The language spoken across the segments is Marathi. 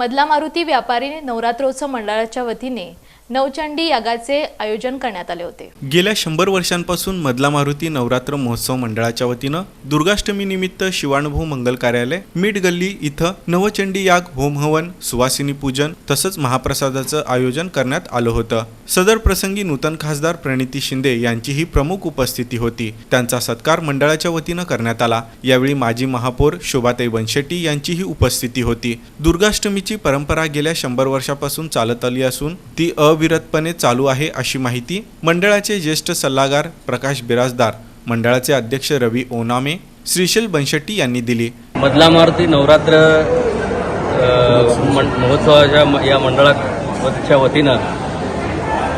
मधला मारुती व्यापारी नवरात्रोत्सव मंडळाच्या वतीने नवचंडी यागाचे आयोजन करण्यात आले होते. गेल्या शंभर वर्षांपासून मधला मारुती नवरात्र महोत्सव मंडळाच्या वतीनं दुर्गाष्टमी निमित्त शिवानुभव मंगल कार्यालय मीठ गल्ली इथं नवचंडी याग होम हवन सुवासिनी पूजन तसंच महाप्रसादाचं आयोजन करण्यात आलं होतं. सदर प्रसंगी नूतन खासदार प्रणिती शिंदे यांचीही प्रमुख उपस्थिती होती. त्यांचा सत्कार मंडळाच्या वतीनं करण्यात आला. यावेळी माजी महापौर शोभाताई बनशेट्टी यांचीही उपस्थिती होती. दुर्गाष्टमीची परंपरा गेल्या शंभर वर्षापासून चालत आली असून ती अविरतपणे चालू आहे अशी माहिती मंडळाचे ज्येष्ठ सल्लागार प्रकाश बिराजदार मंडळाचे अध्यक्ष रवी ओनामे श्रीशैल बनशेट्टी यांनी दिली. मधला मारुती नवरात्र महोत्सवाच्या म- या मंडळाच्या वतीनं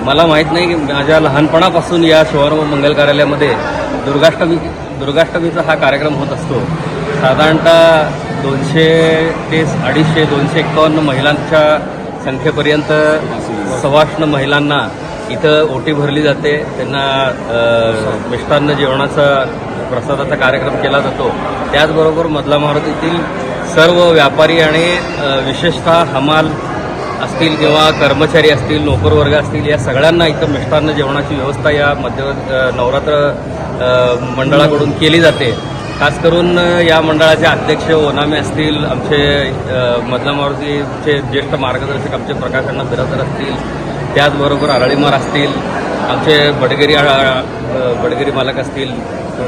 मला माहीत नाही की माझ्या लहानपणापासून या शिवारंभ मंगल कार्यालयामध्ये दुर्गाष्टमी दुर्गाष्टमीचा हा कार्यक्रम होत असतो. साधारणतः दोनशे ते अडीचशे दोनशे एकावन्न महिलांच्या संख्येपर्यंत सवाष्ण महिलांना इथं ओटी भरली जाते. त्यांना मिष्टान्न जेवणाचा प्रसादाचा कार्यक्रम केला जातो. त्याचबरोबर मधला मारुतीतील सर्व व्यापारी आणि विशेषतः हमाल असतील किंवा कर्मचारी असतील नोकरवर्ग असतील या सगळ्यांना इथं मिष्टान्न जेवणाची व्यवस्था या मध्य नवरात्र मंडळाकडून केली जाते. खास करून या मंडळाचे अध्यक्ष ओनामे असतील आमचे मधला मारुतीचे ज्येष्ठ मार्गदर्शक आमचे प्रकाशांना बिरादर असतील त्याचबरोबर आरळीमार असतील आमचे बडगेरी अ, बडगेरी मालक असतील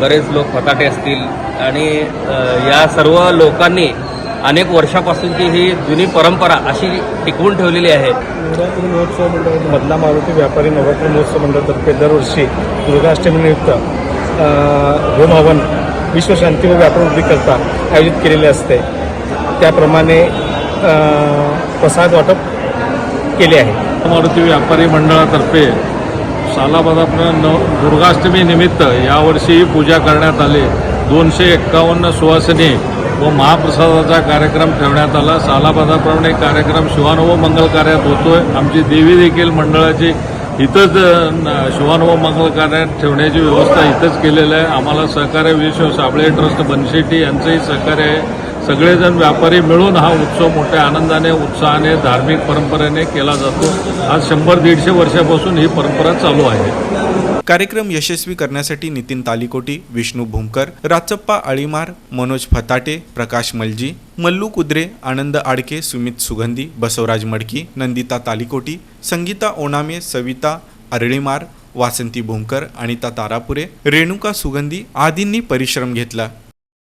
बरेच लोक फटाटे असतील आणि या सर्व लोकांनी अनेक वर्षापासूनची ही जुनी परंपरा अशी टिकवून ठेवलेली आहे. नवरात्री महोत्सव मंडळ मधला मारुती व्यापारी नवरात्री महोत्सव मंडळातर्फे दरवर्षी दुर्गाष्टमीनिमित्त होम हवन विश्वशांती व व्यापार वृद्धीकरता आयोजित केलेले असते. त्याप्रमाणे प्रसाद वाटप केले आहे. मारुती व्यापारी मंडळातर्फे सालाबादाप्रमाणे नव दुर्गाष्टमी निमित्त यावर्षी पूजा करण्यात आली. दोनशे एक्कावन्न सुवासिनी व महाप्रसादाचा कार्यक्रम ठेवण्यात आला. सालाबादाप्रमाणे कार्यक्रम शिवानुभव मंगल कार्यात होतोय. आमची देवी देखील मंडळाची इथंच अ, शिवानुभव मंगल कार्यात ठेवण्याची व्यवस्था इथंच केलेलं आहे. आम्हाला सहकार्य विश्व साबळे ट्रस्ट बनशेट्टी यांचंही सहकार्य आहे. सगळेजण व्यापारी मिळून हा उत्सव मोठ्या आनंदाने उत्साहाने धार्मिक परंपरेने केला जातो. आज शंभर दीडशे वर्षापासून ही परंपरा चालू आहे. कार्यक्रम यशस्वी करण्यासाठी नितीन तालिकोटी विष्णू भूमकर राचप्पा अळीमार मनोज फताटे प्रकाश मलजी मल्लू कुद्रे आनंद आडके सुमित सुगंधी बसवराज मडकी नंदिता तालिकोटी संगीता ओनामे सविता अरळीमार वासंती भूमकर अनिता तारापुरे रेणुका सुगंधी आदींनी परिश्रम घेतला.